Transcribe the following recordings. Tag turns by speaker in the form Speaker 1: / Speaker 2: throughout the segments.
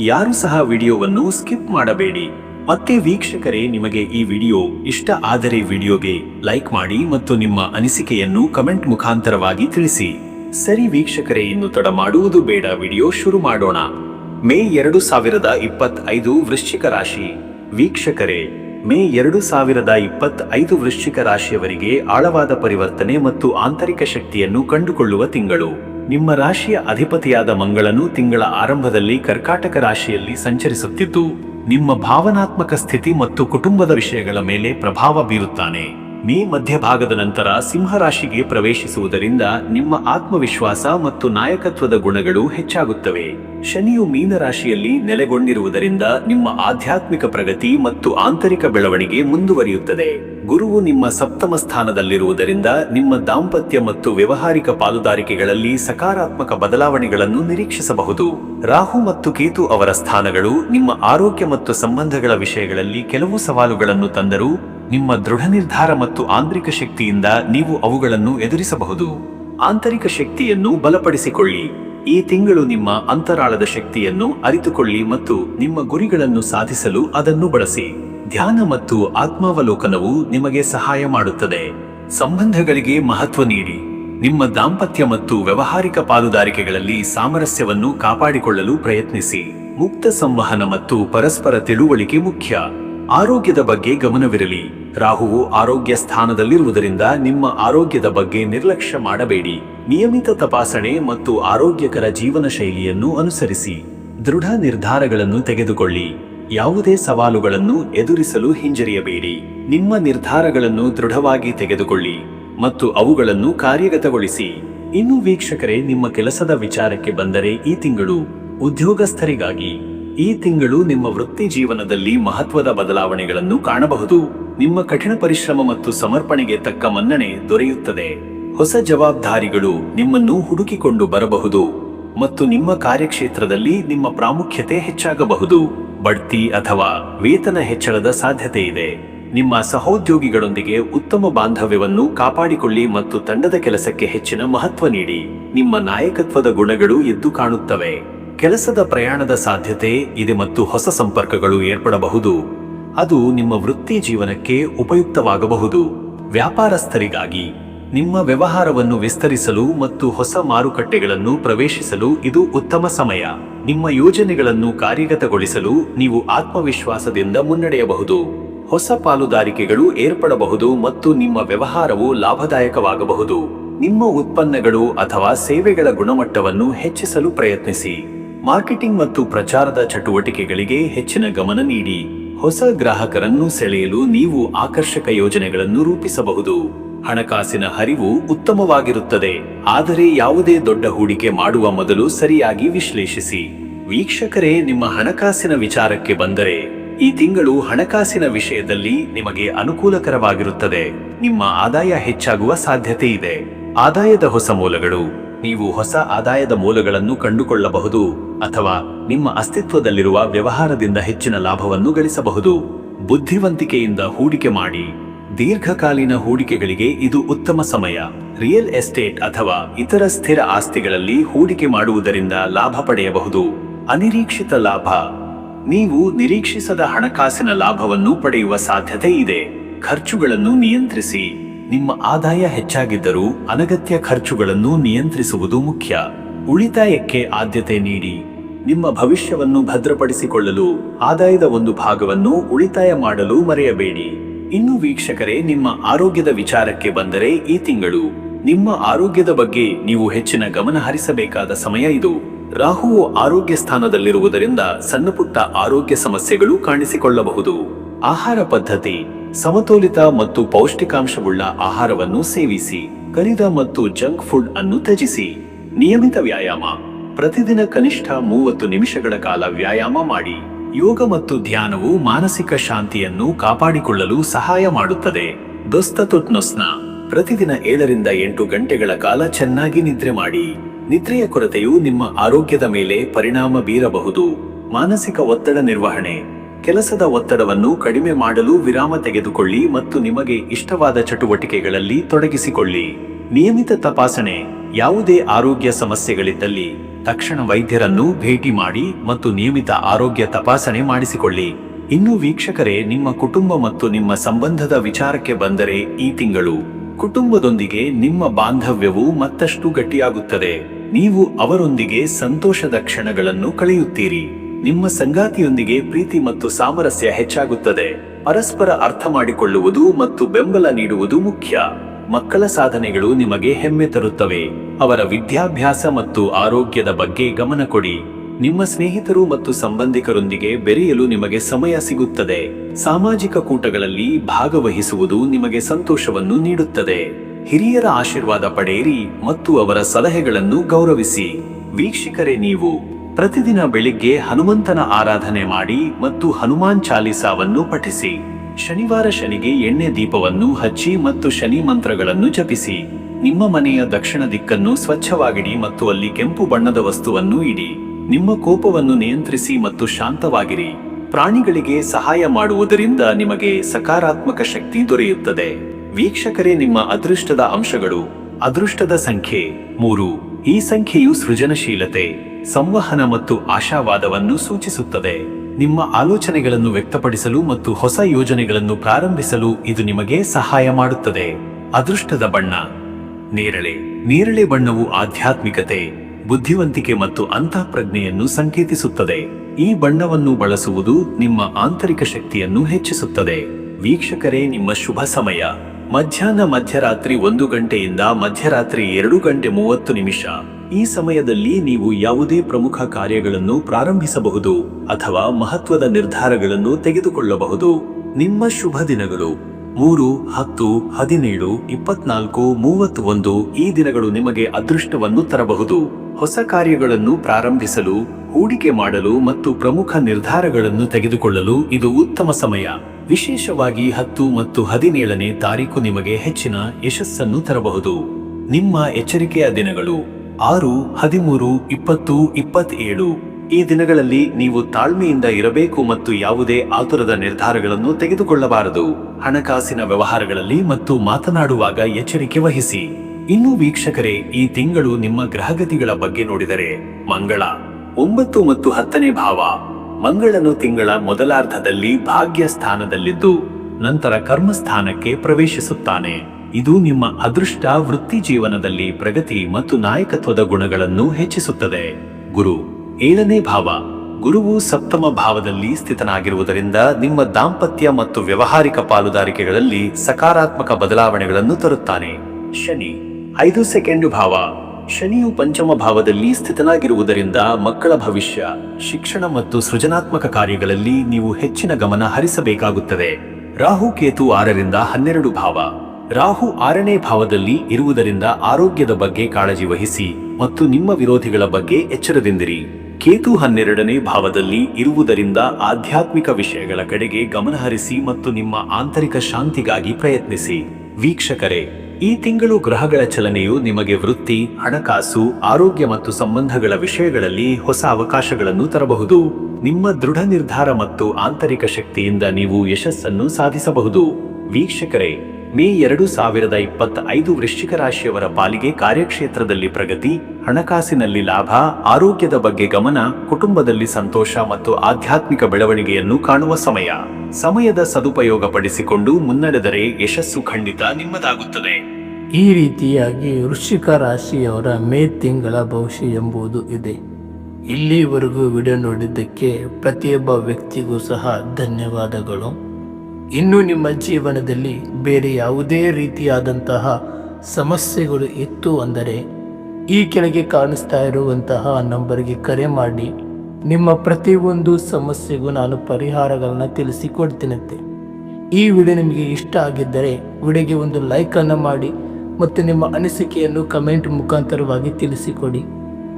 Speaker 1: ಯಾರು ಸಹ ವಿಡಿಯೋವನ್ನು ಸ್ಕಿಪ್ ಮಾಡಬೇಡಿ. ಮತ್ತೆ ವೀಕ್ಷಕರೇ, ನಿಮಗೆ ಈ ವಿಡಿಯೋ ಇಷ್ಟ ಆದರೆ ವಿಡಿಯೋಗೆ ಲೈಕ್ ಮಾಡಿ ಮತ್ತು ನಿಮ್ಮ ಅನಿಸಿಕೆಯನ್ನು ಕಮೆಂಟ್ ಮುಖಾಂತರವಾಗಿ ತಿಳಿಸಿ. ಸರಿ ವೀಕ್ಷಕರೇ, ಇನ್ನು ತಡ ಮಾಡುವುದು ಬೇಡ. ವಿಡಿಯೋ ಶುರು ಮಾಡೋಣ. ಮೇ ಎರಡು ಸಾವಿರದ ಇಪ್ಪತ್ತೈದು ವೃಶ್ಚಿಕ ರಾಶಿ. ವೀಕ್ಷಕರೇ, ಮೇ ಎರಡು ಸಾವಿರದ ಇಪ್ಪತ್ತೈದು ವೃಶ್ಚಿಕ ರಾಶಿಯವರಿಗೆ ಆಳವಾದ ಪರಿವರ್ತನೆ ಮತ್ತು ಆಂತರಿಕ ಶಕ್ತಿಯನ್ನು ಕಂಡುಕೊಳ್ಳುವ ತಿಂಗಳು. ನಿಮ್ಮ ರಾಶಿಯ ಅಧಿಪತಿಯಾದ ಮಂಗಳನು ತಿಂಗಳ ಆರಂಭದಲ್ಲಿ ಕರ್ಕಾಟಕ ರಾಶಿಯಲ್ಲಿ ಸಂಚರಿಸುತ್ತಿದ್ದು, ನಿಮ್ಮ ಭಾವನಾತ್ಮಕ ಸ್ಥಿತಿ ಮತ್ತು ಕುಟುಂಬದ ವಿಷಯಗಳ ಮೇಲೆ ಪ್ರಭಾವ ಬೀರುತ್ತಾನೆ. ಮೇ ಮಧ್ಯಭಾಗದ ನಂತರ ಸಿಂಹರಾಶಿಗೆ ಪ್ರವೇಶಿಸುವುದರಿಂದ ನಿಮ್ಮ ಆತ್ಮವಿಶ್ವಾಸ ಮತ್ತು ನಾಯಕತ್ವದ ಗುಣಗಳು ಹೆಚ್ಚಾಗುತ್ತವೆ. ಶನಿಯು ಮೀನರಾಶಿಯಲ್ಲಿ ನೆಲೆಗೊಂಡಿರುವುದರಿಂದ ನಿಮ್ಮ ಆಧ್ಯಾತ್ಮಿಕ ಪ್ರಗತಿ ಮತ್ತು ಆಂತರಿಕ ಬೆಳವಣಿಗೆ ಮುಂದುವರಿಯುತ್ತದೆ. ಗುರುವು ನಿಮ್ಮ ಸಪ್ತಮ ಸ್ಥಾನದಲ್ಲಿರುವುದರಿಂದ ನಿಮ್ಮ ದಾಂಪತ್ಯ ಮತ್ತು ವ್ಯವಹಾರಿಕ ಪಾಲುದಾರಿಕೆಗಳಲ್ಲಿ ಸಕಾರಾತ್ಮಕ ಬದಲಾವಣೆಗಳನ್ನು ನಿರೀಕ್ಷಿಸಬಹುದು. ರಾಹು ಮತ್ತು ಕೇತು ಅವರ ಸ್ಥಾನಗಳು ನಿಮ್ಮ ಆರೋಗ್ಯ ಮತ್ತು ಸಂಬಂಧಗಳ ವಿಷಯಗಳಲ್ಲಿ ಕೆಲವು ಸವಾಲುಗಳನ್ನು ತಂದರೂ ನಿಮ್ಮ ದೃಢ ನಿರ್ಧಾರ ಮತ್ತು ಆಂತರಿಕ ಶಕ್ತಿಯಿಂದ ನೀವು ಅವುಗಳನ್ನು ಎದುರಿಸಬಹುದು. ಆಂತರಿಕ ಶಕ್ತಿಯನ್ನು ಬಲಪಡಿಸಿಕೊಳ್ಳಿ. ಈ ತಿಂಗಳು ನಿಮ್ಮ ಅಂತರಾಳದ ಶಕ್ತಿಯನ್ನು ಅರಿತುಕೊಳ್ಳಿ ಮತ್ತು ನಿಮ್ಮ ಗುರಿಗಳನ್ನು ಸಾಧಿಸಲು ಅದನ್ನು ಬಳಸಿ. ಧ್ಯಾನ ಮತ್ತು ಆತ್ಮಾವಲೋಕನವು ನಿಮಗೆ ಸಹಾಯ ಮಾಡುತ್ತದೆ. ಸಂಬಂಧಗಳಿಗೆ ಮಹತ್ವ ನೀಡಿ. ನಿಮ್ಮ ದಾಂಪತ್ಯ ಮತ್ತು ವ್ಯವಹಾರಿಕ ಪಾಲುದಾರಿಕೆಗಳಲ್ಲಿ ಸಾಮರಸ್ಯವನ್ನು ಕಾಪಾಡಿಕೊಳ್ಳಲು ಪ್ರಯತ್ನಿಸಿ. ಮುಕ್ತ ಸಂವಹನ ಮತ್ತು ಪರಸ್ಪರ ತಿಳುವಳಿಕೆ ಮುಖ್ಯ. ಆರೋಗ್ಯದ ಬಗ್ಗೆ ಗಮನವಿರಲಿ. ರಾಹುವು ಆರೋಗ್ಯ ಸ್ಥಾನದಲ್ಲಿರುವುದರಿಂದ ನಿಮ್ಮ ಆರೋಗ್ಯದ ಬಗ್ಗೆ ನಿರ್ಲಕ್ಷ್ಯ ಮಾಡಬೇಡಿ. ನಿಯಮಿತ ತಪಾಸಣೆ ಮತ್ತು ಆರೋಗ್ಯಕರ ಜೀವನ ಶೈಲಿಯನ್ನು ಅನುಸರಿಸಿ. ದೃಢ ನಿರ್ಧಾರಗಳನ್ನು ತೆಗೆದುಕೊಳ್ಳಿ. ಯಾವುದೇ ಸವಾಲುಗಳನ್ನು ಎದುರಿಸಲು ಹಿಂಜರಿಯಬೇಡಿ. ನಿಮ್ಮ ನಿರ್ಧಾರಗಳನ್ನು ದೃಢವಾಗಿ ತೆಗೆದುಕೊಳ್ಳಿ ಮತ್ತು ಅವುಗಳನ್ನು ಕಾರ್ಯಗತಗೊಳಿಸಿ. ಇನ್ನು ವೀಕ್ಷಕರೇ, ನಿಮ್ಮ ಕೆಲಸದ ವಿಚಾರಕ್ಕೆ ಬಂದರೆ ಈ ತಿಂಗಳು ಉದ್ಯೋಗಸ್ಥರಿಗಾಗಿ. ಈ ತಿಂಗಳು ನಿಮ್ಮ ವೃತ್ತಿ ಜೀವನದಲ್ಲಿ ಮಹತ್ವದ ಬದಲಾವಣೆಗಳನ್ನು ಕಾಣಬಹುದು. ನಿಮ್ಮ ಕಠಿಣ ಪರಿಶ್ರಮ ಮತ್ತು ಸಮರ್ಪಣೆಗೆ ತಕ್ಕ ಮನ್ನಣೆ ದೊರೆಯುತ್ತದೆ. ಹೊಸ ಜವಾಬ್ದಾರಿಗಳು ನಿಮ್ಮನ್ನು ಹುಡುಕಿಕೊಂಡು ಬರಬಹುದು ಮತ್ತು ನಿಮ್ಮ ಕಾರ್ಯಕ್ಷೇತ್ರದಲ್ಲಿ ನಿಮ್ಮ ಪ್ರಾಮುಖ್ಯತೆ ಹೆಚ್ಚಾಗಬಹುದು. ಬಡ್ತಿ ಅಥವಾ ವೇತನ ಹೆಚ್ಚಳದ ಸಾಧ್ಯತೆ ಇದೆ ನಿಮ್ಮ ಸಹೋದ್ಯೋಗಿಗಳೊಂದಿಗೆ ಉತ್ತಮ ಬಾಂಧವ್ಯವನ್ನು ಕಾಪಾಡಿಕೊಳ್ಳಿ ಮತ್ತು ತಂಡದ ಕೆಲಸಕ್ಕೆ ಹೆಚ್ಚಿನ ಮಹತ್ವ ನೀಡಿ. ನಿಮ್ಮ ನಾಯಕತ್ವದ ಗುಣಗಳು ಎದ್ದು ಕಾಣುತ್ತವೆ. ಕೆಲಸದ ಪ್ರಯಾಣದ ಸಾಧ್ಯತೆ ಇದೆ ಮತ್ತು ಹೊಸ ಸಂಪರ್ಕಗಳು ಏರ್ಪಡಬಹುದು. ಅದು ನಿಮ್ಮ ವೃತ್ತಿ ಜೀವನಕ್ಕೆ ಉಪಯುಕ್ತವಾಗಬಹುದು. ವ್ಯಾಪಾರಸ್ಥರಿಗಾಗಿ ನಿಮ್ಮ ವ್ಯವಹಾರವನ್ನು ವಿಸ್ತರಿಸಲು ಮತ್ತು ಹೊಸ ಮಾರುಕಟ್ಟೆಗಳನ್ನು ಪ್ರವೇಶಿಸಲು ಇದು ಉತ್ತಮ ಸಮಯ. ನಿಮ್ಮ ಯೋಜನೆಗಳನ್ನು ಕಾರ್ಯಗತಗೊಳಿಸಲು ನೀವು ಆತ್ಮವಿಶ್ವಾಸದಿಂದ ಮುನ್ನಡೆಯಬಹುದು. ಹೊಸ ಪಾಲುದಾರಿಕೆಗಳು ಏರ್ಪಡಬಹುದು ಮತ್ತು ನಿಮ್ಮ ವ್ಯವಹಾರವು ಲಾಭದಾಯಕವಾಗಬಹುದು. ನಿಮ್ಮ ಉತ್ಪನ್ನಗಳು ಅಥವಾ ಸೇವೆಗಳ ಗುಣಮಟ್ಟವನ್ನು ಹೆಚ್ಚಿಸಲು ಪ್ರಯತ್ನಿಸಿ. ಮಾರ್ಕೆಟಿಂಗ್ ಮತ್ತು ಪ್ರಚಾರದ ಚಟುವಟಿಕೆಗಳಿಗೆ ಹೆಚ್ಚಿನ ಗಮನ ನೀಡಿ. ಹೊಸ ಗ್ರಾಹಕರನ್ನು ಸೆಳೆಯಲು ನೀವು ಆಕರ್ಷಕ ಯೋಜನೆಗಳನ್ನು ರೂಪಿಸಬಹುದು. ಹಣಕಾಸಿನ ಹರಿವು ಉತ್ತಮವಾಗಿರುತ್ತದೆ. ಆದರೆ ಯಾವುದೇ ದೊಡ್ಡ ಹೂಡಿಕೆ ಮಾಡುವ ಮೊದಲು ಸರಿಯಾಗಿ ವಿಶ್ಲೇಷಿಸಿ. ವೀಕ್ಷಕರೇ, ನಿಮ್ಮ ಹಣಕಾಸಿನ ವಿಚಾರಕ್ಕೆ ಬಂದರೆ, ಈ ತಿಂಗಳು ಹಣಕಾಸಿನ ವಿಷಯದಲ್ಲಿ ನಿಮಗೆ ಅನುಕೂಲಕರವಾಗಿರುತ್ತದೆ. ನಿಮ್ಮ ಆದಾಯ ಹೆಚ್ಚಾಗುವ ಸಾಧ್ಯತೆ ಇದೆ. ಆದಾಯದ ಹೊಸ ಮೂಲಗಳು, ನೀವು ಹೊಸ ಆದಾಯದ ಮೂಲಗಳನ್ನು ಕಂಡುಕೊಳ್ಳಬಹುದು, ಅಥವಾ ನಿಮ್ಮ ಅಸ್ತಿತ್ವದಲ್ಲಿರುವ ವ್ಯವಹಾರದಿಂದ ಹೆಚ್ಚಿನ ಲಾಭವನ್ನು ಗಳಿಸಬಹುದು. ಬುದ್ಧಿವಂತಿಕೆಯಿಂದ ಹೂಡಿಕೆ ಮಾಡಿ. ದೀರ್ಘಕಾಲೀನ ಹೂಡಿಕೆಗಳಿಗೆ ಇದು ಉತ್ತಮ ಸಮಯ. ರಿಯಲ್ ಎಸ್ಟೇಟ್ ಅಥವಾ ಇತರ ಸ್ಥಿರ ಆಸ್ತಿಗಳಲ್ಲಿ ಹೂಡಿಕೆ ಮಾಡುವುದರಿಂದ ಲಾಭ ಪಡೆಯಬಹುದು. ಅನಿರೀಕ್ಷಿತ ಲಾಭ. ನೀವು ನಿರೀಕ್ಷಿಸದ ಹಣಕಾಸಿನ ಲಾಭವನ್ನು ಪಡೆಯುವ ಸಾಧ್ಯತೆ ಇದೆ. ಖರ್ಚುಗಳನ್ನು ನಿಯಂತ್ರಿಸಿ. ನಿಮ್ಮ ಆದಾಯ ಹೆಚ್ಚಾಗಿದ್ದರೂ ಅನಗತ್ಯ ಖರ್ಚುಗಳನ್ನು ನಿಯಂತ್ರಿಸುವುದು ಮುಖ್ಯ. ಉಳಿತಾಯಕ್ಕೆ ಆದ್ಯತೆ ನೀಡಿ. ನಿಮ್ಮ ಭವಿಷ್ಯವನ್ನು ಭದ್ರಪಡಿಸಿಕೊಳ್ಳಲು ಆದಾಯದ ಒಂದು ಭಾಗವನ್ನು ಉಳಿತಾಯ ಮಾಡಲು ಮರೆಯಬೇಡಿ. ಇನ್ನು ವೀಕ್ಷಕರೇ, ನಿಮ್ಮ ಆರೋಗ್ಯದ ವಿಚಾರಕ್ಕೆ ಬಂದರೆ ಈ ತಿಂಗಳು ನಿಮ್ಮ ಆರೋಗ್ಯದ ಬಗ್ಗೆ ನೀವು ಹೆಚ್ಚಿನ ಗಮನ ಹರಿಸಬೇಕಾದ ಸಮಯ ಇದು. ರಾಹುವು ಆರೋಗ್ಯ ಸ್ಥಾನದಲ್ಲಿರುವುದರಿಂದ ಸಣ್ಣ ಪುಟ್ಟ ಆರೋಗ್ಯ ಸಮಸ್ಯೆಗಳು ಕಾಣಿಸಿಕೊಳ್ಳಬಹುದು. ಆಹಾರ ಪದ್ಧತಿ, ಸಮತೋಲಿತ ಮತ್ತು ಪೌಷ್ಟಿಕಾಂಶವುಳ್ಳ ಆಹಾರವನ್ನು ಸೇವಿಸಿ, ಕರಿದ ಮತ್ತು ಜಂಕ್ ಫುಡ್ ಅನ್ನು ತ್ಯಜಿಸಿ. ನಿಯಮಿತ ವ್ಯಾಯಾಮ, ಪ್ರತಿದಿನ ಕನಿಷ್ಠ ಮೂವತ್ತು ನಿಮಿಷಗಳ ಕಾಲ ವ್ಯಾಯಾಮ ಮಾಡಿ. ಯೋಗ ಮತ್ತು ಧ್ಯಾನವು ಮಾನಸಿಕ ಶಾಂತಿಯನ್ನು ಕಾಪಾಡಿಕೊಳ್ಳಲು ಸಹಾಯ ಮಾಡುತ್ತದೆ. ದೊಸ್ತತುಟ್ನೊಸ್ನ ಪ್ರತಿದಿನ ಏಳರಿಂದ ಎಂಟು ಗಂಟೆಗಳ ಕಾಲ ಚೆನ್ನಾಗಿ ನಿದ್ರೆ ಮಾಡಿ. ನಿದ್ರೆಯ ಕೊರತೆಯು ನಿಮ್ಮ ಆರೋಗ್ಯದ ಮೇಲೆ ಪರಿಣಾಮ ಬೀರಬಹುದು. ಮಾನಸಿಕ ಒತ್ತಡ ನಿರ್ವಹಣೆ, ಕೆಲಸದ ಒತ್ತಡವನ್ನು ಕಡಿಮೆ ಮಾಡಲು ವಿರಾಮ ತೆಗೆದುಕೊಳ್ಳಿ ಮತ್ತು ನಿಮಗೆ ಇಷ್ಟವಾದ ಚಟುವಟಿಕೆಗಳಲ್ಲಿ ತೊಡಗಿಸಿಕೊಳ್ಳಿ. ನಿಯಮಿತ ತಪಾಸಣೆ ಯಾವುದೇ ಆರೋಗ್ಯ ಸಮಸ್ಯೆಗಳಿದ್ದಲ್ಲಿ ತಕ್ಷಣ ವೈದ್ಯರನ್ನು ಭೇಟಿ ಮಾಡಿ ಮತ್ತು ನಿಯಮಿತ ಆರೋಗ್ಯ ತಪಾಸಣೆ ಮಾಡಿಸಿಕೊಳ್ಳಿ. ಇನ್ನು ವೀಕ್ಷಕರೇ, ನಿಮ್ಮ ಕುಟುಂಬ ಮತ್ತು ನಿಮ್ಮ ಸಂಬಂಧದ ವಿಚಾರಕ್ಕೆ ಬಂದರೆ ಈ ತಿಂಗಳು ಕುಟುಂಬದೊಂದಿಗೆ ನಿಮ್ಮ ಬಾಂಧವ್ಯವು ಮತ್ತಷ್ಟು ಗಟ್ಟಿಯಾಗುತ್ತದೆ. ನೀವು ಅವರೊಂದಿಗೆ ಸಂತೋಷದ ಕ್ಷಣಗಳನ್ನು ಕಳೆಯುತ್ತೀರಿ. ನಿಮ್ಮ ಸಂಗಾತಿಯೊಂದಿಗೆ ಪ್ರೀತಿ ಮತ್ತು ಸಾಮರಸ್ಯ ಹೆಚ್ಚಾಗುತ್ತದೆ. ಪರಸ್ಪರ ಅರ್ಥ ಮಾಡಿಕೊಳ್ಳುವುದು ಮತ್ತು ಬೆಂಬಲ ನೀಡುವುದು ಮುಖ್ಯ. ಮಕ್ಕಳ ಸಾಧನೆಗಳು ನಿಮಗೆ ಹೆಮ್ಮೆ ತರುತ್ತವೆ. ಅವರ ವಿದ್ಯಾಭ್ಯಾಸ ಮತ್ತು ಆರೋಗ್ಯದ ಬಗ್ಗೆ ಗಮನ ಕೊಡಿ. ನಿಮ್ಮ ಸ್ನೇಹಿತರು ಮತ್ತು ಸಂಬಂಧಿಕರೊಂದಿಗೆ ಬೆರೆಯಲು ನಿಮಗೆ ಸಮಯ ಸಿಗುತ್ತದೆ. ಸಾಮಾಜಿಕ ಕೂಟಗಳಲ್ಲಿ ಭಾಗವಹಿಸುವುದು ನಿಮಗೆ ಸಂತೋಷವನ್ನು ನೀಡುತ್ತದೆ. ಹಿರಿಯರ ಆಶೀರ್ವಾದ ಪಡೆಯಿರಿ ಮತ್ತು ಅವರ ಸಲಹೆಗಳನ್ನು ಗೌರವಿಸಿ. ವೀಕ್ಷಕರೇ ನೀವು, ಪ್ರತಿದಿನ ಬೆಳಿಗ್ಗೆ ಹನುಮಂತನ ಆರಾಧನೆ ಮಾಡಿ ಮತ್ತು ಹನುಮಾನ್ ಚಾಲಿಸಾವನ್ನು ಪಠಿಸಿ. ಶನಿವಾರ ಶನಿಗೆ ಎಣ್ಣೆ ದೀಪವನ್ನು ಹಚ್ಚಿ ಮತ್ತು ಶನಿ ಮಂತ್ರಗಳನ್ನು ಜಪಿಸಿ. ನಿಮ್ಮ ಮನೆಯ ದಕ್ಷಿಣ ದಿಕ್ಕನ್ನು ಸ್ವಚ್ಛವಾಗಿಡಿ ಮತ್ತು ಅಲ್ಲಿ ಕೆಂಪು ಬಣ್ಣದ ವಸ್ತುವನ್ನು ಇಡಿ. ನಿಮ್ಮ ಕೋಪವನ್ನು ನಿಯಂತ್ರಿಸಿ ಮತ್ತು ಶಾಂತವಾಗಿರಿ. ಪ್ರಾಣಿಗಳಿಗೆ ಸಹಾಯ ಮಾಡುವುದರಿಂದ ನಿಮಗೆ ಸಕಾರಾತ್ಮಕ ಶಕ್ತಿ ದೊರೆಯುತ್ತದೆ. ವೀಕ್ಷಕರೇ, ನಿಮ್ಮ ಅದೃಷ್ಟದ ಅಂಶಗಳು, ಅದೃಷ್ಟದ ಸಂಖ್ಯೆ ಮೂರು. ಈ ಸಂಖ್ಯೆಯು ಸೃಜನಶೀಲತೆ, ಸಂವಹನ ಮತ್ತು ಆಶಾವಾದವನ್ನು ಸೂಚಿಸುತ್ತದೆ. ನಿಮ್ಮ ಆಲೋಚನೆಗಳನ್ನು ವ್ಯಕ್ತಪಡಿಸಲು ಮತ್ತು ಹೊಸ ಯೋಜನೆಗಳನ್ನು ಪ್ರಾರಂಭಿಸಲು ಇದು ನಿಮಗೆ ಸಹಾಯ ಮಾಡುತ್ತದೆ. ಅದೃಷ್ಟದ ಬಣ್ಣ. ನೇರಳೆ. ನೇರಳೆ ಬಣ್ಣವು ಆಧ್ಯಾತ್ಮಿಕತೆ, ಬುದ್ಧಿವಂತಿಕೆ ಮತ್ತು ಅಂತಃಪ್ರಜ್ಞೆಯನ್ನು ಸಂಕೇತಿಸುತ್ತದೆ. ಈ ಬಣ್ಣವನ್ನು ಬಳಸುವುದು ನಿಮ್ಮ ಆಂತರಿಕ ಶಕ್ತಿಯನ್ನು ಹೆಚ್ಚಿಸುತ್ತದೆ. ವೀಕ್ಷಕರೇ, ನಿಮ್ಮ ಶುಭ ಸಮಯ. ಮಧ್ಯಾಹ್ನ ಮಧ್ಯರಾತ್ರಿ ಒಂದು ಗಂಟೆಯಿಂದ ಮಧ್ಯರಾತ್ರಿ ಎರಡು ಗಂಟೆ ಮೂವತ್ತು ನಿಮಿಷ. ಈ ಸಮಯದಲ್ಲಿ ನೀವು ಯಾವುದೇ ಪ್ರಮುಖ ಕಾರ್ಯಗಳನ್ನು ಪ್ರಾರಂಭಿಸಬಹುದು ಅಥವಾ ಮಹತ್ವದ ನಿರ್ಧಾರಗಳನ್ನು ತೆಗೆದುಕೊಳ್ಳಬಹುದು. ನಿಮ್ಮ ಶುಭ ದಿನಗಳು. ಮೂರು, ಹತ್ತು, ಹದಿನೇಳು, ಇಪ್ಪತ್ನಾಲ್ಕು, ಮೂವತ್ತೊಂದು ಈ ದಿನಗಳು ನಿಮಗೆ ಅದೃಷ್ಟವನ್ನು ತರಬಹುದು. ಹೊಸ ಕಾರ್ಯಗಳನ್ನು ಪ್ರಾರಂಭಿಸಲು, ಹೂಡಿಕೆ ಮಾಡಲು ಮತ್ತು ಪ್ರಮುಖ ನಿರ್ಧಾರಗಳನ್ನು ತೆಗೆದುಕೊಳ್ಳಲು ಇದು ಉತ್ತಮ ಸಮಯ. ವಿಶೇಷವಾಗಿ ಹತ್ತು ಮತ್ತು ಹದಿನೇಳನೇ ತಾರೀಕು ನಿಮಗೆ ಹೆಚ್ಚಿನ ಯಶಸ್ಸನ್ನು ತರಬಹುದು. ನಿಮ್ಮ ಎಚ್ಚರಿಕೆಯ ದಿನಗಳು. ಆರು, ಹದಿಮೂರು, ಇಪ್ಪತ್ತು, ಇಪ್ಪತ್ತೇಳು. ಈ ದಿನಗಳಲ್ಲಿ ನೀವು ತಾಳ್ಮೆಯಿಂದ ಇರಬೇಕು ಮತ್ತು ಯಾವುದೇ ಆತುರದ ನಿರ್ಧಾರಗಳನ್ನು ತೆಗೆದುಕೊಳ್ಳಬಾರದು. ಹಣಕಾಸಿನ ವ್ಯವಹಾರಗಳಲ್ಲಿ ಮತ್ತು ಮಾತನಾಡುವಾಗ ಎಚ್ಚರಿಕೆ ವಹಿಸಿ. ಇನ್ನು ವೀಕ್ಷಕರೇ, ಈ ತಿಂಗಳು ನಿಮ್ಮ ಗ್ರಹಗತಿಗಳ ಬಗ್ಗೆ ನೋಡಿದರೆ ಮಂಗಳ, ಒಂಬತ್ತು ಮತ್ತು ಹತ್ತನೇ ಭಾವ. ಮಂಗಳನು ತಿಂಗಳ ಮೊದಲಾರ್ಧದಲ್ಲಿ ಭಾಗ್ಯ ಸ್ಥಾನದಲ್ಲಿದ್ದು ನಂತರ ಕರ್ಮಸ್ಥಾನಕ್ಕೆ ಪ್ರವೇಶಿಸುತ್ತಾನೆ. ಇದು ನಿಮ್ಮ ಅದೃಷ್ಟ ವೃತ್ತಿ ಜೀವನದಲ್ಲಿ ಪ್ರಗತಿ ಮತ್ತು ನಾಯಕತ್ವದ ಗುಣಗಳನ್ನು ಹೆಚ್ಚಿಸುತ್ತದೆ. ಗುರು, ಏಳನೇ ಭಾವ. ಗುರುವು ಸಪ್ತಮ ಭಾವದಲ್ಲಿ ಸ್ಥಿತನಾಗಿರುವುದರಿಂದ ನಿಮ್ಮ ದಾಂಪತ್ಯ ಮತ್ತು ವ್ಯವಹಾರಿಕ ಪಾಲುದಾರಿಕೆಗಳಲ್ಲಿ ಸಕಾರಾತ್ಮಕ ಬದಲಾವಣೆಗಳನ್ನು ತರುತ್ತಾನೆ. ಶನಿ, ಐದು ಸೆಕೆಂಡ್ ಭಾವ. ಶನಿಯು ಪಂಚಮ ಭಾವದಲ್ಲಿ ಸ್ಥಿತನಾಗಿರುವುದರಿಂದ ಮಕ್ಕಳ ಭವಿಷ್ಯ, ಶಿಕ್ಷಣ ಮತ್ತು ಸೃಜನಾತ್ಮಕ ಕಾರ್ಯಗಳಲ್ಲಿ ನೀವು ಹೆಚ್ಚಿನ ಗಮನ ಹರಿಸಬೇಕಾಗುತ್ತದೆ. ರಾಹು ಕೇತು ಆರರಿಂದ ಹನ್ನೆರಡು ಭಾವ. ರಾಹು ಆರನೇ ಭಾವದಲ್ಲಿ ಇರುವುದರಿಂದ ಆರೋಗ್ಯದ ಬಗ್ಗೆ ಕಾಳಜಿ ವಹಿಸಿ ಮತ್ತು ನಿಮ್ಮ ವಿರೋಧಿಗಳ ಬಗ್ಗೆ ಎಚ್ಚರದಿಂದಿರಿ. ಕೇತು ಹನ್ನೆರಡನೇ ಭಾವದಲ್ಲಿ ಇರುವುದರಿಂದ ಆಧ್ಯಾತ್ಮಿಕ ವಿಷಯಗಳ ಕಡೆಗೆ ಗಮನಹರಿಸಿ ಮತ್ತು ನಿಮ್ಮ ಆಂತರಿಕ ಶಾಂತಿಗಾಗಿ ಪ್ರಯತ್ನಿಸಿ. ವೀಕ್ಷಕರೇ, ಈ ತಿಂಗಳು ಗ್ರಹಗಳ ಚಲನೆಯು ನಿಮಗೆ ವೃತ್ತಿ, ಹಣಕಾಸು, ಆರೋಗ್ಯ ಮತ್ತು ಸಂಬಂಧಗಳ ವಿಷಯಗಳಲ್ಲಿ ಹೊಸ ಅವಕಾಶಗಳನ್ನು ತರಬಹುದು. ನಿಮ್ಮ ದೃಢ ನಿರ್ಧಾರ ಮತ್ತು ಆಂತರಿಕ ಶಕ್ತಿಯಿಂದ ನೀವು ಯಶಸ್ಸನ್ನು ಸಾಧಿಸಬಹುದು. ವೀಕ್ಷಕರೇ ಮೇ ಎರಡು ಸಾವಿರದ ಇಪ್ಪತ್ತ ಐದು ವೃಶ್ಚಿಕ ರಾಶಿಯವರ ಪಾಲಿಗೆ ಕಾರ್ಯಕ್ಷೇತ್ರದಲ್ಲಿ ಪ್ರಗತಿ, ಹಣಕಾಸಿನಲ್ಲಿ ಲಾಭ, ಆರೋಗ್ಯದ ಬಗ್ಗೆ ಗಮನ, ಕುಟುಂಬದಲ್ಲಿ ಸಂತೋಷ ಮತ್ತು ಆಧ್ಯಾತ್ಮಿಕ ಬೆಳವಣಿಗೆಯನ್ನು ಕಾಣುವ ಸಮಯ. ಸಮಯದ ಸದುಪಯೋಗ ಪಡಿಸಿಕೊಂಡು ಮುನ್ನಡೆದರೆ ಯಶಸ್ಸು ಖಂಡಿತ ನಿಮ್ಮದಾಗುತ್ತದೆ.
Speaker 2: ಈ ರೀತಿಯಾಗಿ ವೃಶ್ಚಿಕ ರಾಶಿಯವರ ಮೇ ತಿಂಗಳ ಭವಿಷ್ಯ ಎಂಬುದು ಇದೆ. ಇಲ್ಲಿವರೆಗೂ ವಿಡಿಯೋ ನೋಡಿದ್ದಕ್ಕೆ ಪ್ರತಿಯೊಬ್ಬ ವ್ಯಕ್ತಿಗೂ ಸಹ ಧನ್ಯವಾದಗಳು. ಇನ್ನು ನಿಮ್ಮ ಜೀವನದಲ್ಲಿ ಬೇರೆ ಯಾವುದೇ ರೀತಿಯಾದಂತಹ ಸಮಸ್ಯೆಗಳು ಇತ್ತು ಅಂದರೆ ಈ ಕೆಳಗೆ ಕಾಣಿಸ್ತಾ ಇರುವಂತಹ ನಂಬರ್ಗೆ ಕರೆ ಮಾಡಿ. ನಿಮ್ಮ ಪ್ರತಿಯೊಂದು ಸಮಸ್ಯೆಗೂ ನಾನು ಪರಿಹಾರಗಳನ್ನು ತಿಳಿಸಿಕೊಡ್ತೀನಂತೆ. ಈ ವಿಡಿಯೋ ನಿಮಗೆ ಇಷ್ಟ ಆಗಿದ್ದರೆ ವಿಡಿಯೋಗೆ ಒಂದು ಲೈಕನ್ನು ಮಾಡಿ ಮತ್ತು ನಿಮ್ಮ ಅನಿಸಿಕೆಯನ್ನು ಕಮೆಂಟ್ ಮುಖಾಂತರವಾಗಿ ತಿಳಿಸಿಕೊಡಿ.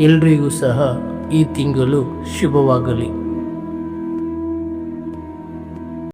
Speaker 2: ಎಲ್ರಿಗೂ ಸಹ ಈ ತಿಂಗಳು ಶುಭವಾಗಲಿ.